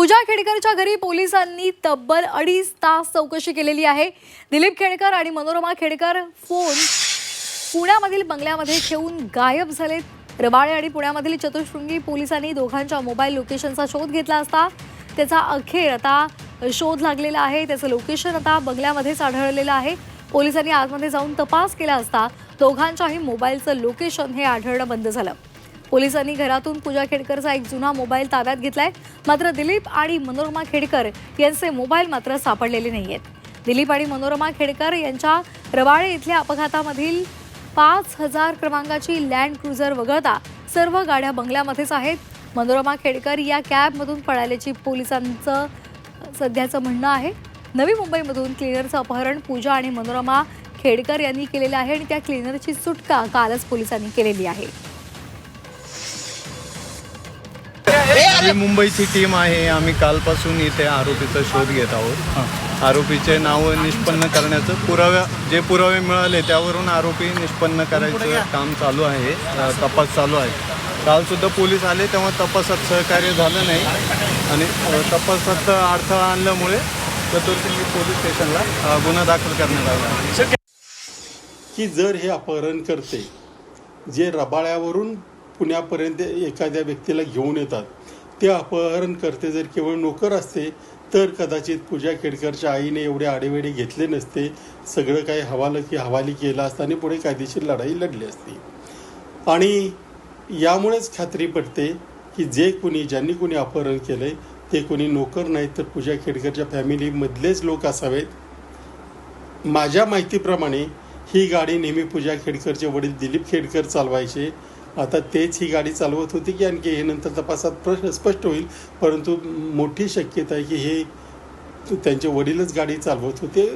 पूजा खेडकरच्या घरी पोलिसांनी तब्बल अडीच तास चौकशी केलेली आहे. दिलीप खेडकर आणि मनोरमा खेडकर फोन पुण्यामधील बंगल्यामध्ये ठेवून गायब झालेत रबाळे आणि पुण्यामधील चतुशृंगी पोलिसांनी दोघांच्या मोबाईल लोकेशनचा शोध घेतला असता त्याचा अखेर आता शोध लागलेला आहे. त्याचं लोकेशन आता बंगल्यामध्येच आढळलेलं आहे. पोलिसांनी आतमध्ये जाऊन तपास केला असता दोघांच्याही मोबाईलचं लोकेशन हे आढळणं बंद झालं. पोलिसांनी घरातून पूजा खेडकरचा एक जुना मोबाईल ताब्यात घेतलाय. मात्र दिलीप आणि मनोरमा खेडकर यांचे मोबाईल मात्र सापडलेले नाहीयेत. दिलीप आणि मनोरमा खेडकर यांच्या रवाळे इथल्या अपघातामधील पाच हजार क्रमांकाची लँड क्रुझर वगळता सर्व गाड्या बंगल्यामध्येच आहेत. मनोरमा खेडकर या कॅबमधून पळाल्याची पोलिसांचं सध्याचं म्हणणं आहे. नवी मुंबईमधून क्लिनरचं अपहरण पूजा आणि मनोरमा खेडकर यांनी केलेलं आहे आणि त्या क्लिनरची सुटका कालच पोलिसांनी केलेली आहे. नवी मुंबईची टीम आहे. आम्ही कालपासून इथे आरोपीचा शोध घेत आहोत. आरोपीचे नाव निष्पन्न करण्याचं पुराव्या जे पुरावे मिळाले त्यावरून आरोपी निष्पन्न करायचं काम चालू आहे. तपास चालू आहे. काल सुद्धा पोलीस आले तेव्हा तपासात सहकार्य झालं नाही. आणि तपासात अडथळा आणल्यामुळे चतुर्थिंगी पोलीस स्टेशनला गुन्हा दाखल करण्यात आला. की जर हे अपहरण करते जे रबाळ्यावरून पुण्यापर्यंत एखाद्या व्यक्तीला घेऊन येतात ते अपहरण करते. जर केवळ नोकर असते तर कदाचित पूजा खेडकरच्या आईने एवढे आडेवेडे घेतले नसते. सगळं काही हवालं की हवाली केलं असतं आणि पुढे कायदेशीर लढाई लढली असती. आणि यामुळेच खात्री पडते की जे कुणी ज्यांनी कुणी अपहरण केलं आहे ते कोणी नोकर नाहीत तर पूजा खेडकरच्या फॅमिलीमधलेच लोक असावेत. माझ्या माहितीप्रमाणे ही गाडी नेहमी पूजा खेडकरचे वडील दिलीप खेडकर चालवायचे. आता तेच ही गाडी चालवत होती की आणखी हे नंतर तपासात प्रश्न स्पष्ट होईल. परंतु मोठी शक्यता आहे की हे त्यांचे वडीलच गाडी चालवत होते.